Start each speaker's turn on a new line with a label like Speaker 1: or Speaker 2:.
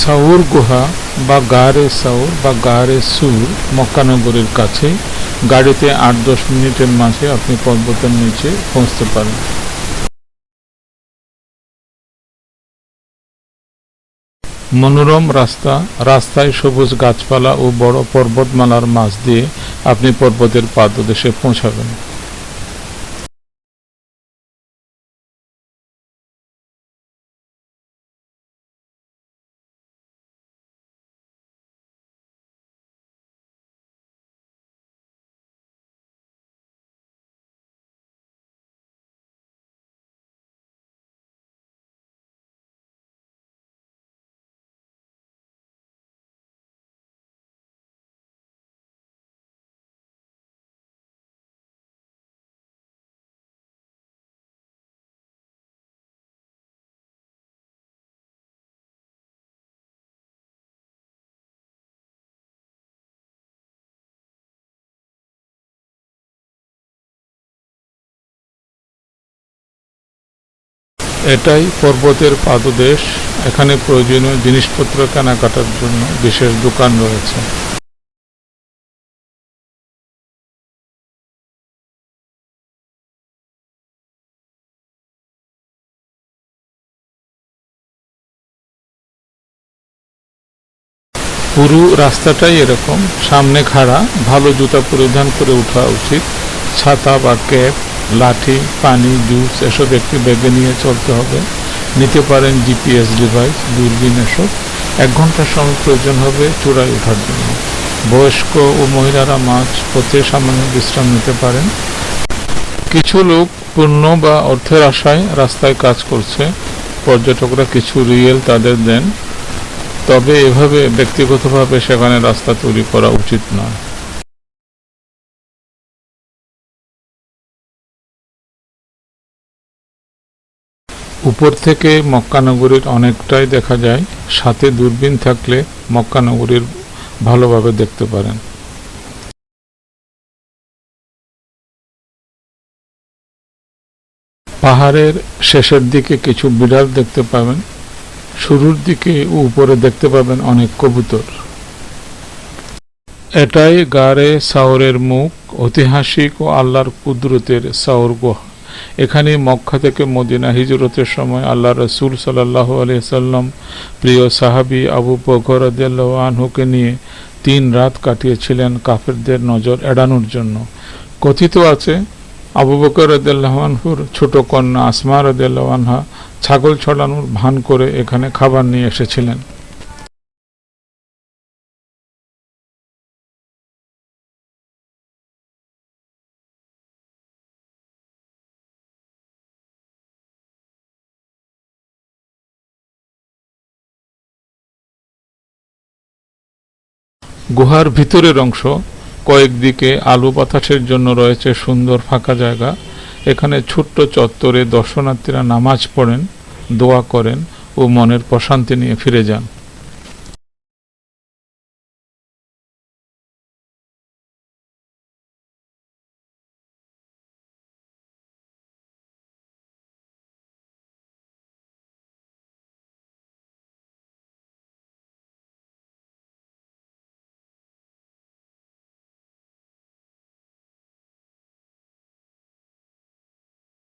Speaker 1: Sour গুহা বা গারে সাউর বা গারে সুর মক্কানগরের কাছে গাড়িতে আট দশ মিনিটের মাঝে আপনি পর্বতের নিচে পৌঁছতে পারেন। মনোরম রাস্তা, রাস্তায় সবুজ গাছপালা ও বড় পর্বতমালার মাঝ দিয়ে আপনি পর্বতের পাদদেশে পৌঁছাবেন। এটাই পর্বতের পাদদেশ। এখানে প্রয়োজনীয় জিনিসপত্র কেনাকাটার জন্য বিশেষ দোকান রয়েছে। পুরো রাস্তাটাই এরকম। সামনে খাড়া, ভালো জুতা পরিধান করে ওঠা উচিত। ছাতা বা ক্যাপ লাঠি, পানি, জুস, এসব একটি ব্যাগে নিয়ে চলতে হবে। নিতে পারেন জিপিএস ডিভাইস, দূরবীন এসব। এক ঘণ্টা সময় প্রয়োজন হবে চূড়ায় ওঠার জন্য। বয়স্ক ও মহিলারা মাছ পথে সামান্য বিশ্রাম নিতে পারেন। কিছু লোক পণ্য বা অর্থের আশায় রাস্তায় কাজ করছে। পর্যটকরা কিছু রিয়েল তাদের দেন। তবে এভাবে ব্যক্তিগতভাবে সেখানে রাস্তা তৈরি করা উচিত নয়। উপর থেকে মক্কানগরীর অনেকটাই দেখা যায়, সাথে দূরবীন থাকলে মক্কানগরীর ভালোভাবে দেখতে পারেন। পাহাড়ের শেষের দিকে কিছু বিড়াল দেখতে পাবেন, শুরুর দিকে উপরে দেখতে পাবেন অনেক কবুতর। এটাই গারে সাওরের মুখ, ঐতিহাসিক ও আল্লাহর কুদরতের সাওর গুহা। এখানে মক্কা থেকে মদিনা হিজরতের সময় আল্লাহ রসুল সাল্লাহ সাল্লাম প্রিয় সাহাবি আবু বকর আনহুকে নিয়ে তিন রাত কাটিয়েছিলেন কাফেরদের নজর এড়ানোর জন্য। কথিত আছে, আবু বকর রদিয়াল্লাহ আনহুর ছোট কন্যা আসমা রদিয়াল্লাহ ছাগল ছড়ানোর ভান করে এখানে খাবার নিয়ে এসেছিলেন। গুহার ভিতরের অংশ, কয়েক দিকে আলু বাতাসের জন্য রয়েছে সুন্দর ফাঁকা জায়গা। এখানে ছোট্ট চত্বরে দর্শনার্থীরা নামাজ পড়েন, দোয়া করেন ও মনের প্রশান্তি নিয়ে ফিরে যান।